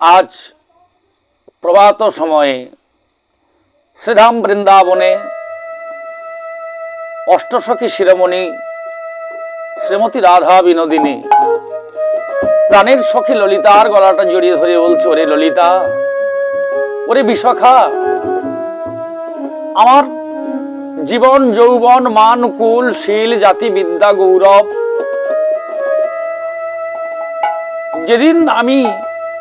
আজ প্রভাত সময়ে শ্রীধাম বৃন্দাবনে অষ্টসখী শিরোমণি শ্রীমতী রাধা বিনোদিনী প্রাণের সখী ললিতার গলাটা জড়িয়ে ধরে বলছে, ওরে ললিতা, ওরে বিশাখা, আমার জীবন, যৌবন, মান, কুল, শীল, জাতি, বিদ্যা, গৌরব যেদিন আমি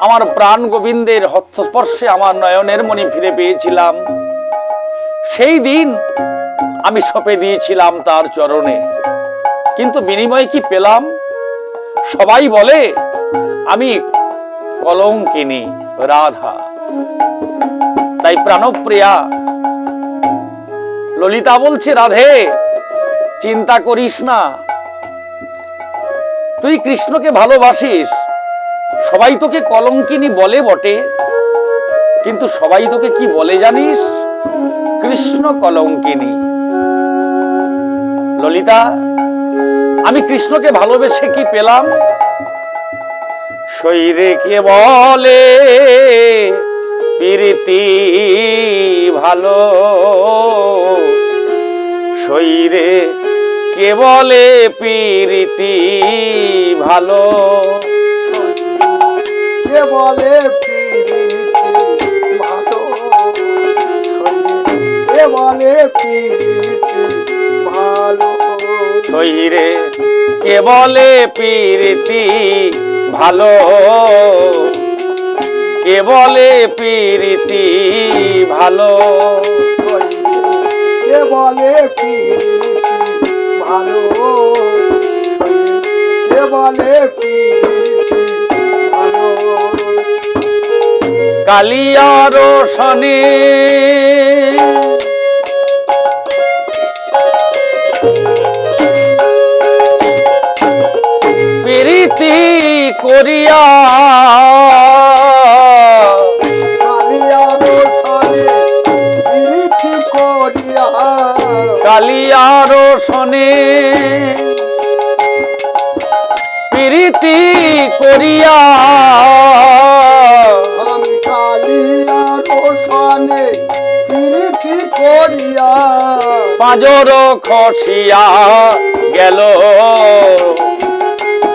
আমার প্রাণ গোবিন্দের হস্তস্পর্শে আমার নয়নের মণি ফিরে পেয়েছিলাম, সেই দিন আমি সপে দিয়েছিলাম তার চরণে। কিন্তু বিনিময়ে কি পেলাম? সবাই বলে, আমি কলঙ্কিনী, রাধা। তাই প্রাণপ্রিয়া ললিতা বলছে, রাধে, চিন্তা করিস না। তুই কৃষ্ণকে ভালোবাসিস সবাই তোকে কলঙ্কিনী বলে বটে, কিন্তু সবাই তোকে কি বলে জানিস? কৃষ্ণ কলঙ্কিনী। ললিতা, আমি কৃষ্ণকে ভালোবেসে কি পেলাম? শৈরে কে বলে, প্রীতি ভালো। শৈরে কে বলে, প্রীতি ভালো। বলে পিরিতি ভালো। কে বলে পিরিতি ভালো। শৈরে কে বলে প্রীতি ভালো? কে বলে প্রীতি ভালো? কে বলে পিরিতি ভালো? কে বলে পিরিতি কালিয়ার শনি প্রীতি করিয়া কালিয়া বসনে পিরিতি করিয়া। কালিয়ার শনি প্রীতি করিয়া আমি কালিয়া রোশনে পিরিতি করিয়া। পাঁজর খসিয়া গেল।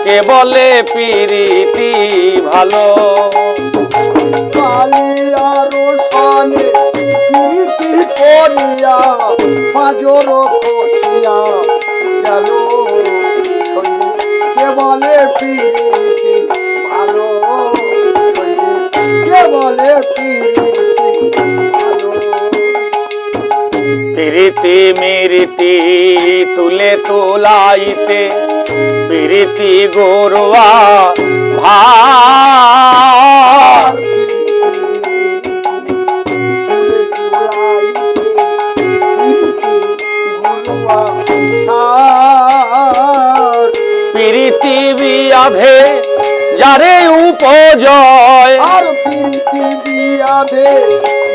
কে বলে পিরিতি ভালো? কালিয়া রোশনে পিরিতি করিয়া পাজর খসিয়া গেল। কে বলে পিরিতি ভালো? কে বলে পিরিতি প্রীতি মিরিতি তুলে তোলাইতে প্রীতি গৌরবা ভার। প্রীতি বিয়াধে যারে উপজয়। আর প্রীতি বিয়াধে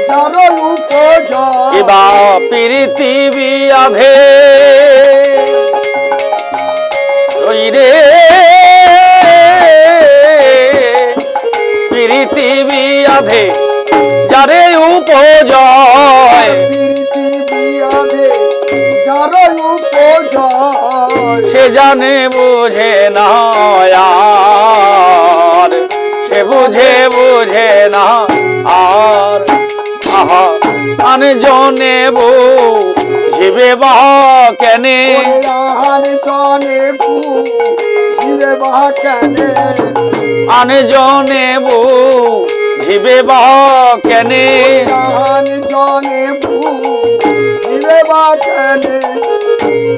যার উপজয়। প্রীতি বিয়াধে ওই রে। প্রীতি বিয়াধে যার উপজয়। সে জানে বুঝে না সে বুঝে বুঝে না আর। আহা। আন জনে বুঝিবে বা কেনে আহান জনে ভূ জীবে বাহাকানে আন জনে বুঝিবে বা কেনে জনে জীবে বাহাকানে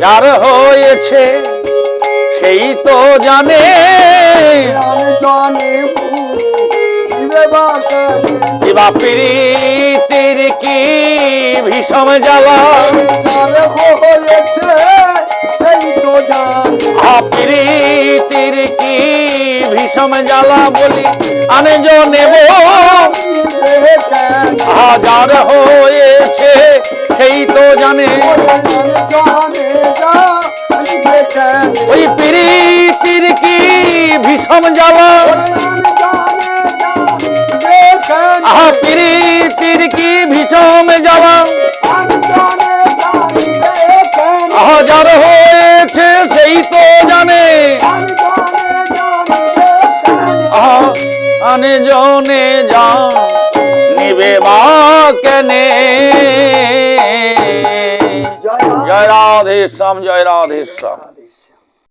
যার হয়েছে সেই তো জানে। জীবে এবা প্রীতির কি ভীষণ জ্বালা? প্রীতির কি ভীষণ জ্বালা বলি, আনে নেব হাজার হয়েছে সেই তো জানে। ওই প্রীতির কি ভীষণ জ্বালা? অন্তমে যাওয়া হাজার হয়েছে সেই তো জানে। আনে জনে যা নিবে মা কেনে। জয় রাধেশ্যাম জয় রাধেশ্যাম